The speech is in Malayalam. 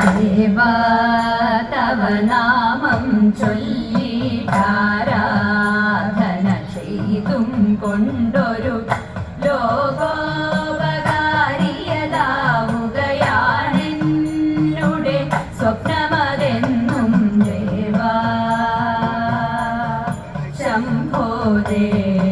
ദേവാ തവ നാമം ചൊല്ലിട്ടാരാധന ചെയ്തും കൊണ്ടൊരു ലോകോപകാരിയതാവുകയാണെന്നുടെ സ്വപ്നമതെന്നും ദേവാ. ശംഭോ ദേവാ.